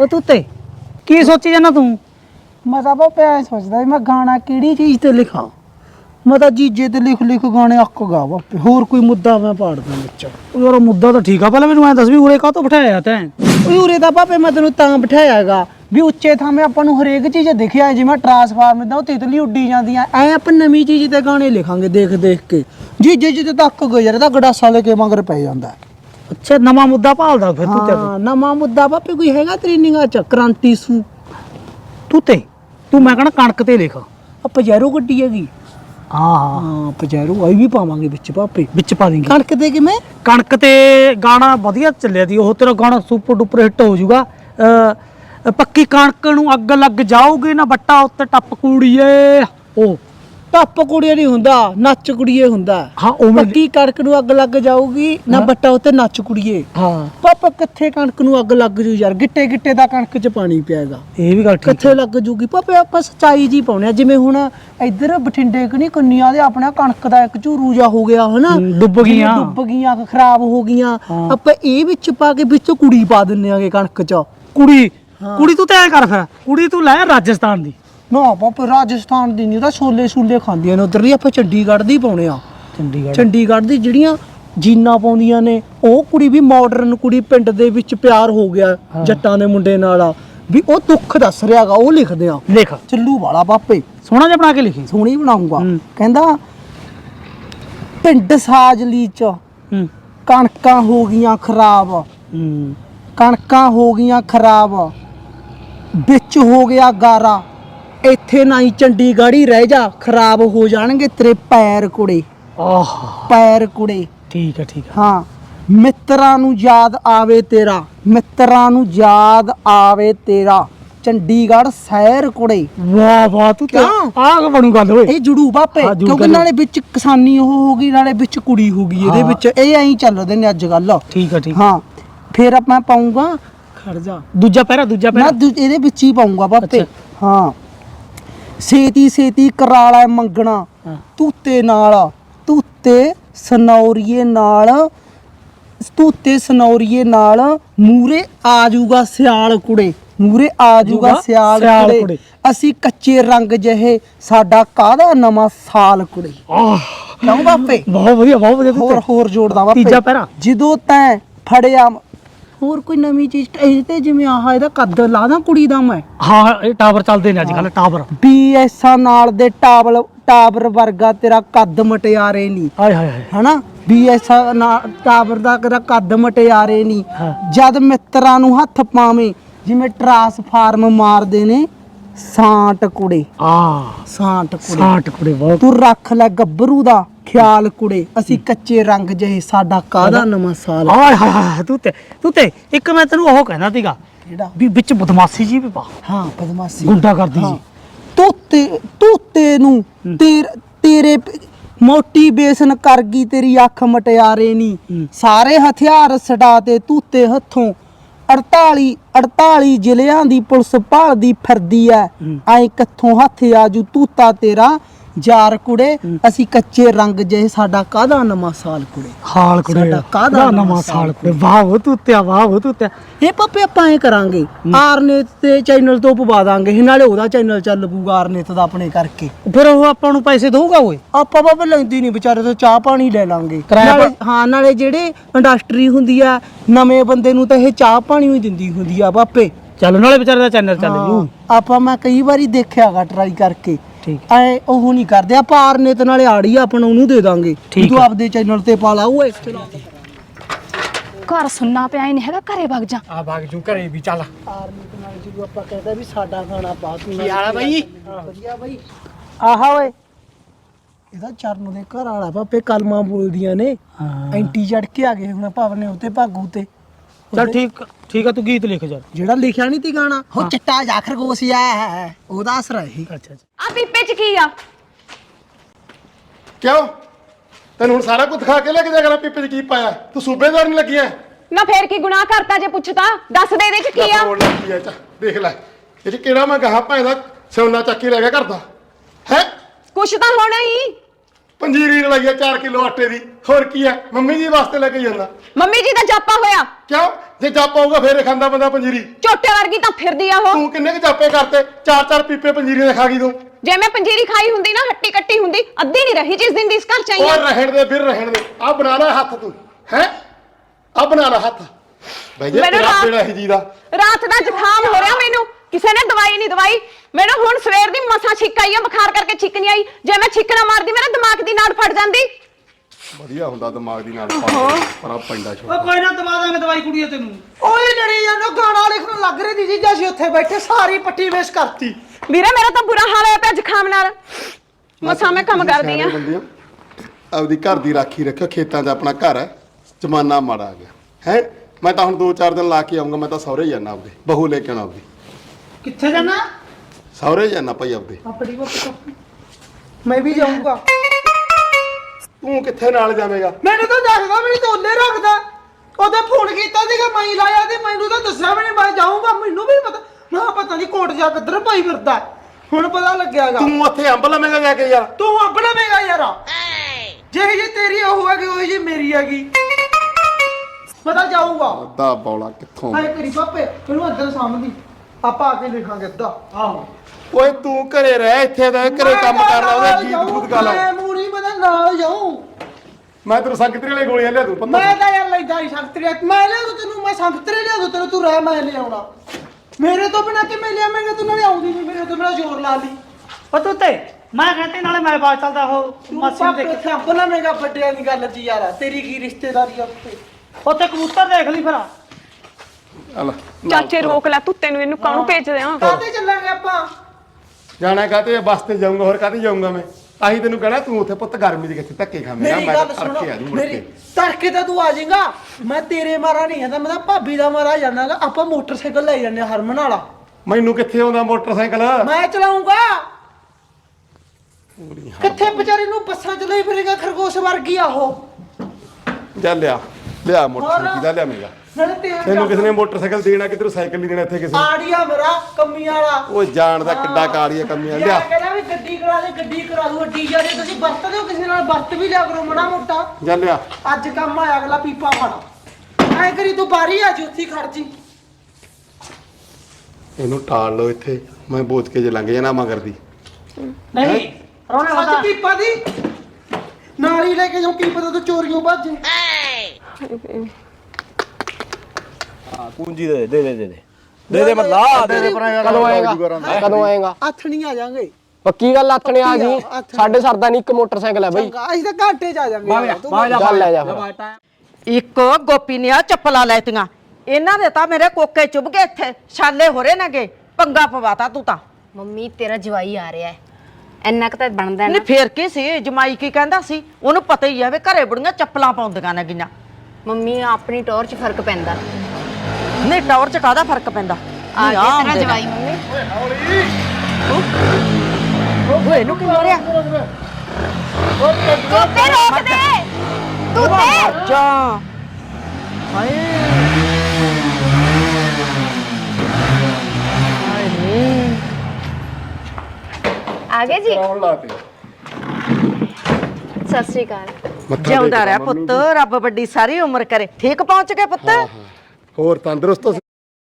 ਉਹ ਤੂਤੇ ਕੀ ਸੋਚੀ ਜਾਂਦਾ ਤੂੰ? ਮੈਂ ਤਾਂ ਬਾਪੇ ਐ ਸੋਚਦਾ ਵੀ ਮੈਂ ਗਾਣਾ ਕਿਹੜੀ ਚੀਜ਼ ਤੇ ਲਿਖਾਂ? ਮੈਂ ਤਾਂ ਜੀਜੇ ਤੇ ਲਿਖ ਲਿਖ ਗਾਣੇ ਅੱਕ ਗਾ ਬਾਪੇ ਹੋਰ ਕੋਈ ਮੁੱਦਾ ਮੈਂ ਪਾੜਦਾ ਵਿੱਚ। ਉਹ ਯਾਰ ਮੁੱਦਾ ਤਾਂ ਠੀਕ ਆ ਪਹਿਲਾਂ ਮੈਨੂੰ ਐ ਦੱਸ ਵੀ ਉਰੇ ਕਾਹ ਤੋਂ ਬਿਠਾਇਆ ਤੈਂ? ਓਏ ਉਰੇ ਤਾਂ ਬਾਪੇ ਮੈਂ ਤੈਨੂੰ ਤਾਂ ਬਿਠਾਇਆ ਹੈਗਾ ਵੀ ਉੱਚੇ ਥਾਵੇਂ ਆਪਾਂ ਨੂੰ ਹਰੇਕ ਚੀਜ਼ ਦਿਖਿਆ ਜਿਵੇਂ ਟਰਾਂਸਫਾਰਮਰ ਦਾ ਉਹ ਤਿਤਲੀ ਉੱਡੀ ਜਾਂਦੀਆਂ। ਐ ਆਪਾਂ ਨਵੀਂ ਚੀਜ਼ ਤੇ ਗਾਣੇ ਲਿਖਾਂਗੇ ਦੇਖ ਦੇਖ ਕੇ। ਜੀਜੇ ਜਿੱਤੇ ਤੱਕ ਗੁਜ਼ਰ ਤਾਂ ਗੜਾਸਾ ਲੈ ਕੇ ਮਗਰ ਪੈ ਜਾਂਦਾ। ਅੱਛਾ ਨਵਾਂ ਮੁੱਦਾ ਭਾਲਦਾ ਫਿਰ ਤੂੰ ਤੇ ਹਾਂ ਨਵਾਂ ਮੁੱਦਾ ਬਾਪੇ ਕੋਈ ਹੈਗਾ ਤੇਰੀ ਨਿਗਾਹ ਚ? ਕ੍ਰਾਂਤੀ ਸੂ। ਤੂੰ ਤੇ ਤੂੰ ਮੈਂ ਕਹਣਾ ਕਣਕ ਤੇ ਲਿਖ। ਆ ਪਜੈਰੋ ਗੱਡੀ ਹੈਗੀ। ਹਾਂ ਹਾਂ। ਹਾਂ ਪਜੈਰੋ ਆਈ ਵੀ ਪਾਵਾਂਗੇ ਵਿੱਚ ਪਾਪੇ ਵਿੱਚ ਪਾ ਦੇਂਗੇ। ਕਣਕ ਤੇ ਕਿਵੇਂ? ਕਣਕ ਤੇ ਗਾਣਾ ਵਧੀਆ ਚੱਲਿਆ ਦੀ ਉਹ ਤੇਰਾ ਗਾਣਾ ਸੁਪਰ ਡੁਪਰ ਹਿੱਟ ਹੋ ਜਾਊਗਾ। ਅਹ, ਪੱਕੀ ਕਣਕ ਨੂੰ ਅੱਗ ਲੱਗ ਜਾਊਗੀ ਨਾ ਬੱਟਾ ਉੱਤੇ ਟੱਪ ਕੂੜੀਏ। ਉਹ ਟੱਪ ਕੁੜੀਏ ਨਹੀਂ ਹੁੰਦਾ ਨੱਚ ਕੁੜੀਏ ਹੁੰਦਾ। ਹਾਂ ਉਵੇਂ ਪੱਕੀ ਕਣਕ ਨੂੰ ਅੱਗ ਲੱਗ ਜਾਊਗੀ? ਨਾ ਬੱਟਾ ਉੱਤੇ ਨੱਚ ਕੁੜੀਏ। ਹਾਂ। ਪਾਪਾ ਕਿੱਥੇ ਕਣਕ ਨੂੰ ਅੱਗ ਲੱਗ ਜੂ ਯਾਰ? ਗਿੱਟੇ ਗਿੱਟੇ ਦਾ ਕਣਕ 'ਚ ਪਾਣੀ ਪਿਆਗਾ। ਇਹ ਵੀ ਗੱਲ ਠੀਕ ਕਿੱਥੇ ਲੱਗ ਜੂਗੀ? ਪਾਪੇ ਆਪਾਂ ਸਚਾਈ ਜੀ ਪਾਉਣੇ ਜਿਵੇਂ ਹੁਣ ਇੱਧਰ ਬਠਿੰਡੇ ਕਨੀ ਕੰਨੀਆਂ ਦੇ ਆਪਣਾ ਕਣਕ ਦਾ ਇੱਕ ਝੂਰੂ ਜਾ ਹੋ ਗਿਆ ਹਨਾ? ਡੁੱਬ ਗਈਆਂ। ਡੁੱਬ ਗਈਆਂ ਖਰਾਬ ਹੋ ਗਈਆਂ। ਆਪਾਂ ਇਹ ਵਿੱਚ ਪਾ ਕੇ ਵਿੱਚ ਕੁੜੀ ਪਾ ਦਿੰਨੇ ਆਗੇ ਕਣਕ 'ਚ। ਕੁੜੀ। ਕੁੜੀ ਤੂੰ ਤੇ ਐ ਕਰ ਫਿਰ। ਕੁੜੀ ਤੂੰ ਲੈ ਰਾਜਸਥਾਨ ਦੀ। ਨਾ ਪਾਪੇ ਰਾਜਸਥਾਨ ਦੀ ਨਹੀਂ ਤਾਂ ਛੋਲੇ ਛੂਲੇ ਖਾਂਦੀਆਂ ਨੇ ਉਧਰ ਦੀ ਆਪਾਂ ਚੰਡੀਗੜ੍ਹ ਦੀ ਪਾਉਣੇ ਆ। ਚੰਡੀਗੜ੍ਹ? ਚੰਡੀਗੜ੍ਹ ਦੀ ਜਿਹੜੀਆਂ ਜੀਨਾਂ ਪਾਉਂਦੀਆਂ ਨੇ ਉਹ ਕੁੜੀ ਵੀ ਮਾਡਰਨ ਕੁੜੀ ਪਿੰਡ ਦੇ ਵਿੱਚ ਪਿਆਰ ਹੋ ਗਿਆ। ਜੱਟਾਂ ਦੇ ਮੁੰਡੇ ਨਾਲ ਆ। ਵੀ ਉਹ ਦੁੱਖ ਦੱਸ ਰਿਹਾਗਾ ਉਹ ਲਿਖਦੇ ਆ। ਲਿਖ। ਚੱਲੂ ਵਾਲਾ ਬਾਪੇ ਸੋਹਣਾ ਜਿਹਾ ਬਣਾ ਕੇ ਲਿਖੀ ਸੋਹਣੀ ਬਣਾਉਂਗਾ। ਕਹਿੰਦਾ ਪਿੰਡ ਸਾਜਲੀ ਚ ਕਣਕਾਂ ਹੋ ਗਈਆਂ ਖਰਾਬ। ਕਣਕਾਂ ਹੋ ਗਈਆਂ ਖਰਾਬ। ਵਿੱਚ ਹੋ ਗਿਆ ਗਾਰਾ। ਇੱਥੇ ਨਾ ਹੀ ਚੰਡੀਗੜ੍ਹ ਹੀ ਰਹਿ ਜਾ ਖਰਾਬ ਹੋ ਜਾਣਗੇ ਤੇਰੇ ਪੈਰ ਕੁੜੇ। ਆਹ। ਪੈਰ ਕੁੜੇ। ਠੀਕ ਹੈ ਠੀਕ ਹੈ ਹਾਂ ਮਿੱਤਰਾਂ ਨੂੰ ਯਾਦ ਆਵੇ ਤੇਰਾ ਮਿੱਤਰਾਂ ਨੂੰ ਯਾਦ ਆਵੇ ਤੇਰਾ। ਚੰਡੀਗੜ੍ਹ ਸ਼ਹਿਰ ਕੁੜੇ। ਵਾਹ ਵਾਹ ਤੂੰ ਤੇ ਕਿਉਂ? ਆਹ ਬਣੂ ਗੱਲ ਓਏ। ਇਹ ਜੁੜੂ ਬਾਪੇ ਹਾਂ, ਜੁੜ ਕਿਉਂਕਿ ਗੱਲ। ਨਾਲੇ ਵਿੱਚ ਕਿਸਾਨੀ ਉਹ ਹੋ ਗਈ ਨਾਲੇ ਵਿੱਚ ਕੁੜੀ ਹੋ ਗਈ ਇਹਦੇ ਹਾਂ। ਵਿੱਚ ਇਹ ਐਂ ਚੱਲਦੇ ਨੇ ਅੱਜ ਕੱਲ ਠੀਕ ਹੈ ਠੀਕ ਹਾਂ ਫਿਰ ਆਪਾਂ ਪਾਉਂਗਾ। ਖੜ ਜਾ। ਦੂਜਾ ਪਹਿਰਾ ਦੂਜਾ ਪਹਿਰਾ। ਦੂ- ਇਹਦੇ ਵਿੱਚ ਹੀ ਪਾਉਂਗਾ ਬਾਪੇ। ਅੱਛਾ। ਹਾਂ। ਛੇਤੀ ਛੇਤੀ ਕਰਾਲਾ ਮੰਗਣਾ। ਤੂਤੇ ਨਾਲ ਤੂਤੇ ਸਨੌਰੀਏ ਨਾਲ ਤੂਤੇ ਸਨੌਰੀਏ ਨਾਲ ਮੂਰੇ ਆ ਜਾਊਗਾ ਸਿਆਲ ਕੁੜੇ ਮੂਰੇ ਆ ਜਾਊਗਾ ਸਿਆਲ ਕੁੜੇ। ਅਸੀਂ ਕੱਚੇ ਰੰਗ ਜਿਹੇ ਸਾਡਾ ਕਾਹਦਾ ਨਵਾਂ ਸਾਲ ਕੁੜੇ। ਆਹ। ਕਿਉਂ ਬਾਪੇ। ਬਹੁਤ ਵਧੀਆ ਬਹੁਤ ਵਧੀਆ ਹੋਰ ਹੋਰ ਜੋੜਦਾ ਬਾਪੇ। ਤੀਜਾ ਪਹਿਰਾ। ਜਦੋਂ ਤੈਂ ਫੜਿਆ ਹੋਰ ਕੋਈ ਨਵੀਂ ਚੀਜ਼ ਇਹ ਤੇ ਜਿਵੇਂ ਆਹ ਇਹਦਾ ਕੱਦ ਲਾਦਾ ਕੁੜੀ ਦਾ ਮੈਂ? ਹਾਂ ਇਹ ਟਾਵਰ ਚੱਲਦੇ ਨੇ ਅੱਜ ਕੱਲ ਟਾਵਰ ਬੀਐਸਆ ਨਾਲ ਦੇ ਟਾਵਲ ਟਾਵਰ ਵਰਗਾ ਤੇਰਾ ਕੱਦ ਮਟਿਆਰੇ ਨਹੀਂ ਹਾਏ ਹਾਏ ਹਾਏ। ਹਨਾ? ਬੀਐਸਆ ਨਾਲ ਟਾਵਰ ਦਾ ਤੇਰਾ ਕੱਦ ਮਟਿਆਰੇ ਨਹੀਂ ਹਾਂ। ਜਦ ਮਿੱਤਰਾਂ ਨੂੰ ਹੱਥ ਪਾਵੇਂ ਜਿਵੇਂ ਟਰਾਂਸਫਾਰਮ ਮਾਰਦੇ ਨੇ ਸਾਂਟ ਕੁੜੇ। ਆਹ ਸਾਂਟ ਕੁੜੇ। ਸਾਟ ਕੁੜੇ ਬਹੁਤ। ਤੂੰ ਰੱਖ ਲੈ ਗੱਭਰੂ ਦਾ। ਖਿਆਲ ਕੁੜੇ ਅਸੀਂ ਕੱਚੇ ਰੰਗ ਜਿਹੇ ਸਾਡਾ ਕਾਹਦਾ ਨਵਾਂ ਸਾਲ। ਹਾਏ ਹਾਏ ਹਾਏ ਤੂੰ ਤੇ ਤੂੰ ਤੇ ਇੱਕ ਮੈਂ ਤੈਨੂੰ ਉਹ ਕਹਿੰਦਾ ਸੀਗਾ ਕਿਹੜਾ? ਵੀ ਵਿੱਚ ਬਦਮਾਸ਼ੀ ਜੀ ਵੀ ਪਾ। ਹਾਂ ਬਦਮਾਸ਼ੀ। ਗੁੰਡਾ ਕਰਦੀ। ਜੀ ਤੋਤੇ ਤੋਤੇ ਨੂੰ। ਤੇਰ ਤੇਰੇ ਮੋਟੀਵੇਸ਼ਨ ਕਰ ਗਈ ਤੇਰੀ ਅੱਖ ਮਟਿਆਰੇ ਨਹੀਂ। ਸਾਰੇ ਹਥਿਆਰ ਛਡਾ ਤੇ ਤੂਤੇ ਹੱਥੋਂ। 48 48 ਜ਼ਿਲ੍ਹਿਆਂ ਦੀ ਪੁਲਿਸ ਭਾਲਦੀ ਫਿਰਦੀ ਐ। ਐ ਕਿੱਥੋਂ ਹੱਥ ਆਜੂ ਤੂਤਾ ਤੇਰਾ ਯਾਰ ਕੁੜੇ। ਅਸੀਂ ਕੱਚੇ ਰੰਗ ਜਿਹੇ ਸਾਡਾ ਕਾਹਦਾ ਨਵਾਂ ਸਾਲ ਕੁੜੇ? ਹਾਲ ਕੁੜੇ ਸਾਡਾ ਕਾਹਦਾ ਨਵਾਂ ਸਾਲ ਕੁੜੇ? ਵਾਹ ਉਹ ਤੂੰ ਤੇ ਵਾਹ ਉਹ ਤੂੰ ਤੇ ਇਹ ਪੱਪੇ ਆਪਾਂ ਐ ਕਰਾਂਗੇ ਆਰਨੇਤ ਤੇ ਚੈਨਲ ਤੋਂ ਪਵਾ ਦਾਂਗੇ ਇਹ ਨਾਲੇ ਉਹਦਾ ਚੈਨਲ ਚੱਲ ਪੂਗਾ ਆਰਨੇਤ ਦਾ ਆਪਣੇ ਕਰਕੇ। ਫਿਰ ਉਹ ਆਪਾਂ ਨੂੰ ਪੈਸੇ ਦਊਗਾ ਓਏ ਆਪਾਂ ਬਾਬਾ ਲੈਂਦੀ ਨਹੀਂ ਵਿਚਾਰੇ ਤੋਂ ਚਾਹ ਪਾਣੀ ਲੈ ਲਾਂਗੇ। ਨਾਲੇ ਹਾਂ ਨਾਲੇ ਜਿਹੜੇ ਇੰਡਸਟਰੀ ਹੁੰਦੀ ਆ ਨਵੇਂ ਬੰਦੇ ਨੂੰ ਤਾਂ ਇਹ ਚਾਹ ਪਾਣੀ ਵੀ ਦਿੰਦੀ ਹੁੰਦੀ ਆ ਬਾਪੇ। ਚੱਲ ਨਾਲੇ ਵਿਚਾਰੇ ਦਾ ਚੈਨਲ ਚੱਲ ਜੂ। ਆਪਾਂ ਮੈਂ ਕਈ ਵਾਰੀ ਦੇਖਿਆਗਾ ਟਰਾਈ ਕਰਕੇ। ਠੀਕ ਐ ਉਹ ਨਹੀਂ ਕਰਦੇ ਆਪਾਂ ਆਰਨੇਤ ਨਾਲੇ ਆੜੀ ਆਪਣਾ ਉਹਨੂੰ ਦੇ ਦਾਂਗੇ। ਠੀਕ ਤੂੰ ਆ। ਆਪਦੇ ਚੈਨਲ ਤੇ ਪਾ ਲਾ ਓਏ ਘਰ ਸੁਣਨਾ ਪਿਆ ਹੀ ਨਹੀਂ ਹੈਗਾ ਘਰੇ ਵਗ ਜਾ। ਆ ਭਾਗ ਜੂ ਘਰੇ ਵੀ ਚੱਲ। ਆਰਨੇਤ ਨਾਲ ਜਦੋਂ ਆਪਾਂ ਕਹਿੰਦਾ ਵੀ ਸਾਡਾ ਖਾਣਾ ਪਾ ਤੂੰ ਕੀ ਹਾਲ ਆ ਬਾਈ? ਵਧੀਆ ਬਾਈ। ਆਹਾ ਓਏ। ਇਹਦਾ ਚਰਨ ਦੇ ਘਰ ਵਾਲਾ ਪਾਪੇ ਕਲਮਾਂ ਬੋਲਦੀਆਂ ਨੇ। ਹਾਂ। ਐਂਟੀ ਚੜ ਕੇ ਆ ਗਏ ਹੁਣ ਭਾਵ ਨੇ ਉੱਤੇ ਭਾਗੂ ਤੇ ਚੱਲ ਠੀਕ ਠੀਕ ਆ ਤੂੰ ਗੀਤ ਲਿਖ ਜਾ। ਜਿਹੜਾ ਲਿਖਿਆ ਨਹੀਂ ਤੀ ਗਾਣਾ। ਹੋ। ਚਿੱਟਾ ਜਾ ਖਰਗੋਸ਼ ਆ ਉਹਦਾ ਅਸਰ ਹੈ ਇਹ। ਅੱਛਾ ਅੱਛਾ। ਆ ਪੀਪੇ ਚ ਕੀ ਆ? ਕਿਉਂ? ਤੈਨੂੰ ਹੁਣ ਸਾਰਾ ਕੁਝ ਦਿਖਾ ਕੇ ਲੈ ਕੇ ਜਾ ਕਰਾਂ ਪੀਪੇ 'ਚ ਕੀ ਪਾਇਆ? ਤੂੰ ਸੂਬੇਦਾਰ ਨਹੀਂ ਲੱਗਿਆ ਨਾ ਫੇਰ ਕੀ ਗੁਨਾਹ ਕਰਤਾ ਜੇ ਪੁੱਛਤਾ? ਦੱਸ ਦੇ ਇਹਦੇ ਚ ਕੀ ਆ? ਰੋਣ ਲੱਗੀ ਐ ਚਾ ਦੇਖ ਲੈ। ਇਹ 'ਚ ਕਿਹੜਾ ਮੈਂ ਗਾਹ ਭਾਂ ਦਾ ਸੋਨਾ ਚੱਕੀ ਲੈ ਗਿਆ ਕਰਦਾ ਹੈ? ਕੁਛ ਤਾਂ ਹੋਣਾ ਹੀ। ਪੰਜੀਰੀ ਲੜਾਈਆ 4 ਕਿਲੋ ਆਟੇ ਦੀ। ਹੋਰ ਕੀ ਐ ਮੰਮੀ ਜੀ ਵਾਸਤੇ ਲੈ ਕੇ ਜਾਂਦਾ। ਮੰਮੀ ਜੀ ਦਾ ਜਾਪਾ ਹੋਇਆ। ਕਿਉਂ? ਜੇ ਜੱਪ ਆਊਗਾ ਫੇਰ ਖਾਂਦਾ ਬੰਦਾ ਪੰਜੀਰੀ। ਝੋਟੇ ਵਰਗੀ ਤਾਂ ਫਿਰਦੀ ਆ ਉਹ। ਤੂੰ ਕਿੰਨੇ ਕੁ ਜਾਪੇ ਕਰਤੇ? ਚਾਰ ਚਾਰ ਪੀਪੇ ਪੰਜੀਰੀ ਦੇ ਖਾ ਗਈ ਤੂੰ। ਜੇ ਮੈਂ ਪੰਜੀਰੀ ਖਾਈ ਹੁੰਦੀ ਨਾ ਹੱਟੀ ਕੱਟੀ ਹੁੰਦੀ ਅੱਧੀ ਨਹੀਂ ਰਹੀ ਜਿਸ ਦਿਨ ਦੀ ਇਸ ਘਰ ਚ ਆਈ ਉਹ ਆ। ਰਹਿਣ ਦੇ ਫਿਰ ਰਹਿਣ ਦੇ। ਆ ਬਣਾ ਲੈ ਹੱਥ ਤੂੰ। ਹੈ? ਆ ਬਣਾ ਲੈ ਹੱਥ। ਬਈ ਜੇ ਮੈਨੂੰ ਤੇਰਾ ਰਾਤ- ਬੇੜਾ ਹੀ ਜੀ ਦਾ। ਰਾਤ ਦਾ ਜ਼ੁਕਾਮ ਹੋ ਰਿਹਾ ਮੈਨੂੰ। ਕਿਸੇ ਨੇ ਦਵਾਈ ਨਹੀਂ ਦਵਾਈ। ਮੈਨੂੰ ਹੁਣ ਸਵੇਰ ਦੀ ਮਸਾ ਛਿੱਕ ਆਈ ਆ ਬੁਖਾਰ ਕਰਕੇ ਛਿੱਕ ਨਹੀਂ ਆਈ। ਜੇ ਮੈਂ ਛਿੱਕ ਨਾ ਮਾਰਦੀ ਮੇਰਾ ਦਿਮਾਗ ਦੀ ਨਾੜ ਫਟ ਜਾਂਦੀ। ਵਧੀਆ ਹੁੰਦਾ ਦਿਮਾਗ ਦੀ ਨਾਲ ਪਰ ਆ ਪੈਂਦਾ ਛੋੜ ਓ ਕੋਈ ਨਾ ਦਵਾ ਦਾਂਗੇ ਦਵਾਈ ਕੁੜੀਏ ਤੈਨੂੰ। ਓਏ ਲੜੀ ਜਾਂਦਾ ਗਾਣਾ ਲਿਖਣ ਲੱਗ ਰਹੀ ਸੀ ਜੀ ਅਸੀਂ ਉੱਥੇ ਬੈਠੇ ਸਾਰੀ ਪੱਟੀ ਵੇਸ ਕਰਤੀ। ਵੀਰੇ ਮੇਰਾ ਤਾਂ ਬੁਰਾ ਹਾਲ ਹੋਇਆ ਪਿਆ ਜ਼ੁਕਾਮ ਨਾਲ। ਮਸਾ ਮੈਂ ਕੰਮ ਕਰਦੀ ਆ ਹੋ। ਆਪਦੀ ਘਰ ਦੀ ਰਾਖੀ ਰੱਖਿਓ ਖੇਤਾਂ 'ਚ ਆਪਣਾ ਘਰ ਹੈ ਜਮਾਨਾ ਮਾੜਾ ਆ ਗਿਆ। ਹੈ? ਮੈਂ ਤਾਂ ਹੁਣ 2-4 ਦਿਨ ਲਾ ਕੇ ਆਉਂਗਾ ਮੈਂ ਤਾਂ ਸਹੁਰੇ ਜਾਣਾ ਆਪਦੇ ਬਹੂ ਲੈ ਕੇ ਆਉਣਾ ਆਪਦੀ। ਕਿੱਥੇ ਜਾਣਾ? ਸਹੁਰੇ ਜਾਣਾ ਭਾਈ ਆਪਦੇ। ਆਪਣੀ ਬੱਪ ਮੈਂ ਵੀ ਜਾਊਂਗਾ। ਤੂੰ ਕਿੱਥੇ ਨਾਲ ਜਾਵੇਂਗਾ? ਮੈਨੂੰ ਤਾਂ ਦੱਸਦਾ ਮੈਨੂੰ ਤਾਂ ਉਹਨੇ ਰੱਖਦਾ। ਉਹਦਾ ਫੋਨ ਕੀਤਾ ਸੀਗਾ ਮੈਂ ਲਾਇਆ ਤੇ ਮੈਨੂੰ ਤਾਂ ਦੱਸਿਆ ਵੀ ਨਹੀਂ ਮੈਂ ਜਾਊਂਗਾ ਮੈਨੂੰ ਵੀ ਪਤਾ। ਮੈਂ ਪਤਾ ਨਹੀਂ ਕੋਟ ਜਾ ਕਿੱਧਰ ਪਾਈ ਫਿਰਦਾ ਹੁਣ ਪਤਾ ਲੱਗਿਆਗਾ। ਤੂੰ ਉੱਥੇ ਅੰਬ ਲਵੇਂਗਾ ਜਾ ਕੇ ਯਾਰ। ਤੂੰ ਆਪਣਾ ਮੇਗਾ ਯਾਰ। ਜਿਹੀ ਜੀ ਤੇਰੀ ਉਹ ਹੈਗੀ ਉਹੀ ਜੀ ਮੇਰੀ ਹੈਗੀ। ਪਤਾ ਜਾਊਂਗਾ। ਅੱਧਾ ਬੌਲਾ ਕਿੱਥੋਂ? ਹਾਏ ਕਰੀ ਪਾਪੇ ਮੈਨੂੰ ਅੰਦਰ ਸਾਹਮਣੀ ਆਪਾਂ ਆ ਕੇ ਲਿਖਾਂਗੇ ਅੱਧਾ ਆਹੋ। ਓਏ ਤੂੰ ਘਰੇ ਰਹਿ ਇੱਥੇ ਦਾ ਘਰੇ ਕੰਮ ਕਰ ਲਾ ਉਹਦੇ ਗੀਤ ਗੂਤ ਗਾ ਲਾ ਮੈਂ ਮੂਰੀ ਪਤਾ ਨਾਲ ਮੈਂ ਤੈਨੂੰ ਸੰਗਤਰੀ ਵਾਲੇ ਗੋਲੀਆਂ ਲਿਆ ਦੂੰ ਪਤਾ। ਮੈਂ ਤਾਂ ਯਾਰ ਲੈਦਾ ਹੀ ਸੰਗਤਰੀ ਮੈਂ ਲਿਆ ਦੂੰ ਤੈਨੂੰ ਮੈਂ ਸੰਗਤਰੀ ਲਿਆ ਦੂੰ ਤੈਨੂੰ ਤੂੰ ਰਹਿ ਮੈਂ ਲਿਆਉਣਾ ਮੇਰੇ ਤੋਂ ਬਿਨਾ ਕਿਵੇਂ ਲਿਆਵੇਂਗਾ ਤੂੰ ਨਾਲੇ ਆਉਂਦੀ ਨਹੀਂ ਮੇਰੇ ਤੋਂ ਬਿਨਾ ਜ਼ੋਰ ਲਾ ਲਈ। ਓ ਤੂੰ ਤੇ ਮੈਂ ਕਹਿੰਦੀ ਨਾਲੇ ਮੈਂ ਬਾਤ ਚੱਲਦਾ ਉਹ ਤੂੰ ਮਾਸੀ ਨੂੰ ਦੇਖ ਥੰਪਲਾ ਮੇਗਾ ਵੱਡਿਆਂ ਦੀ ਗੱਲ ਜੀ ਯਾਰ ਤੇਰੀ ਕੀ ਰਿਸ਼ਤੇਦਾਰੀ ਆ ਉੱਤੇ। ਉੱਥੇ ਕਬੂਤਰ ਦੇਖ ਲਈ ਫਿਰ। ਚੱਲ ਚਾਚੇ ਰੋਕ ਲੈ ਤੂੰ ਤੈਨੂੰ ਇਹਨੂੰ ਕਾਹਨੂੰ ਭੇਜਦੇ? ਆ ਕਾਹਤੇ ਚੱਲਾਂਗੇ ਆਪਾਂ? ਜਾਣਾ ਕਾਤੇ ਬੱਸ ਤੇ ਜਾਊਂਗਾ ਹੋਰ ਕਾਤੇ ਜਾਊਂਗਾ ਮੈਂ? ਆਹੀ ਤੈਨੂੰ ਕਹਿਣਾ ਤੂੰ ਉੱਥੇ ਪੁੱਤ ਗਰਮੀ ਦੇ ਕਿੱਥੇ ਧੱਕੇ ਖਾਵੇਂਗਾ ਮੇਰੀ ਮੈਂ ਗੱਲ ਤਾਂ ਸੁਣੋ ਤੜਕੇ ਆ ਜੂ ਮੁੜ ਮੇਰੀ ਕੇ। ਤੜਕੇ ਤਾਂ ਤੂੰ ਆ ਜਾਏਗਾ। ਮੈਂ ਤੇਰੇ ਮਾਰਾ ਨਹੀਂ ਹੈ ਮੈਂ ਤਾਂ ਭਾਬੀ ਦਾ ਮਾਰਾ ਜਾਣਾਗਾ ਆਪਾਂ ਮੋਟਰਸਾਈਕਲ ਲੈ ਜਾਂਦੇ ਹਾਂ ਹਰਮਨ ਵਾਲਾ। ਮੈਨੂੰ ਕਿੱਥੇ ਆਉਂਦਾ ਮੋਟਰਸਾਈਕਲ? ਮੈਂ ਚਲਾਉਂਗਾ ਕਿੱਥੇ ਵਿਚਾਰੀ ਨੂੰ ਬੱਸਾਂ ਚ ਲਈ ਫਿਰੇਗਾ ਖਰਗੋਸ਼ ਵਰਗੀ ਆ ਉਹ। ਜਾ ਲਿਆ ਲਿਆ ਮੋਟਰਸਾਈਕਲ ਦਾ ਲਿਆ ਮੇਰਾ। ਨਾਲੇ ਤੇਲ ਤੈਨੂੰ ਕਿਸ ਨੇ ਮੋਟਰਸਾਈਕਲ ਦੇਣਾ ਕਿਧਰ ਸਾਈਕਲ ਨਹੀਂ ਦੇਣਾ ਇੱਥੇ ਕਿਸੇ ਨੇ? ਆੜੀਆ ਮੇਰਾ ਕੰਮੀ ਵਾਲਾ। ਉਹ ਜਾਣ ਦਾ ਕਿੱਡਾ ਕਾਲੀਆ ਕੰਮੀਆਂ ਯਾਰ ਲਿਆ। ਕਹਿੰਦਾ ਵੀ ਗੱਡੀ ਕਰਾ ਦੇ ਗੱਡੀ ਕਰਾ ਦੂ ਅੱਡੀ ਜਾ ਜੇ ਤੁਸੀਂ ਵਰਤਦੇ ਹੋ ਕਿਸੇ ਨਾਲ ਵਰਤ ਵੀ ਲਿਆ ਕਰੋ ਮੜਾ ਮੋਟਾ। ਜਾ ਲਿਆ। ਅੱਜ ਕੰਮ ਆਇਆ ਅਗਲਾ ਪੀਪਾ ਫੜਾ ਐ ਕਰੀ ਤੂੰ ਬਾਰੀ ਆ ਜੁੱਤੀ ਖੜ ਜੀ। ਇਹਨੂੰ ਟਾਲ ਲਓ ਇੱਥੇ ਮੈਂ ਬੋਚ ਕੇ ਜੇ ਲੰਘ ਜਾਣਾ ਮਗਰ ਦੀ। ਨਹੀਂ ਰੋਣੇ ਸੱਚ ਵਾਲਾ। ਪੀਪਾ ਦੀ? ਨਾਲ ਹੀ ਲੈ ਕੇ ਜਾਉ ਪਤਾ ਤੂੰ ਚੋਰੀਆਂ ਭੱਜ ਪੂੰਜੀ ਦੇ ਦੇ ਦੇ ਦੇ ਦੇ ਦੇ ਦੇ ਮੱਲਾ ਦੇ ਦੇ ਕਦੋਂ ਆਏਗਾ ਕਦੋਂ ਆਏਗਾ ਹੱਥ ਨਹੀਂ ਆ ਜਾਾਂਗੇ ਪੱਕੀ ਗੱਲ ਆਥਣੇ ਆ ਗਈ ਆਥਣੇ। ਸਾਡੇ ਸਰਦਾ ਨਹੀਂ ਇੱਕ ਮੋਟਰਸਾਈਕਲ ਹੈ ਬਈ ਚੰਗਾ ਅਸੀਂ ਤਾਂ ਘਾਟੇ ਚ ਆ ਜਾਾਂਗੇ ਤੂੰ ਚੱਲ ਲੈ ਜਾ ਫਿਰ ਇੱਕ ਗੋਪੀ ਨੇ ਆ ਚੱਪਲਾਂ ਲੈਤੀਆਂ ਇਹਨਾਂ ਦੇ ਤਾਂ ਮੇਰੇ ਕੋਕੇ ਚੁੱਭ ਗਏ ਇੱਥੇ ਛਾਲੇ ਹੋ ਰਹੇ ਨੇਗੇ ਪੰਗਾ ਪਵਾਤਾ ਤੂੰ ਤਾਂ ਮੰਮੀ ਤੇਰਾ ਜਵਾਈ ਆ ਰਿਹਾ ਹੈ ਇੰਨਾ ਕੁ ਤਾਂ ਬਣਦਾ ਨਾ ਨਹੀਂ ਫੇਰ ਕੀ ਸੀ ਜਮਾਈ ਕੀ ਕਹਿੰਦਾ ਸੀ ਉਹਨੂੰ ਪਤਾ ਹੀ ਆ ਵੀ ਘਰੇ ਬੁੜੀਆਂ ਚੱਪਲਾਂ ਪਾਉਂਦੀਆਂ ਨੇ ਗੀਆਂ ਮੰਮੀ ਆਪਣੀ ਟੌਰ 'ਚ ਫ਼ਰਕ ਪੈਂਦਾ ਨਹੀਂ ਟਾਵਰ ਚ ਕਾਹਦਾ ਫ਼ਰਕ ਪੈਂਦਾ? ਆ ਗਿਆ ਤੇਰਾ। ਜਵਾਈ ਮੰਮੀ। ਓਏ ਇਹਨੂੰ ਕੀ ਰਿਹਾ ਤੋਤੇ ਰੋਕ ਦੇ। ਤੋਤੇ ਜਾ। ਹਾਏ। ਹਾਏ ਨੀ। ਆ ਗਏ ਜੀ। ਕੌਣ ਲਾਤੇ ਸਤਿ ਸ਼੍ਰੀ ਅਕਾਲ। ਮੱਥਾ ਜਿਉਂਦਾ ਰਹਿ ਪੁੱਤ ਰੱਬ ਵੱਡੀ ਸਾਰੀ ਉਮਰ ਕਰੇ। ਠੀਕ ਪਹੁੰਚ ਗਏ ਪੁੱਤ? ਹੋਰ ਤੰਦਰੁਸਤ ਹੋ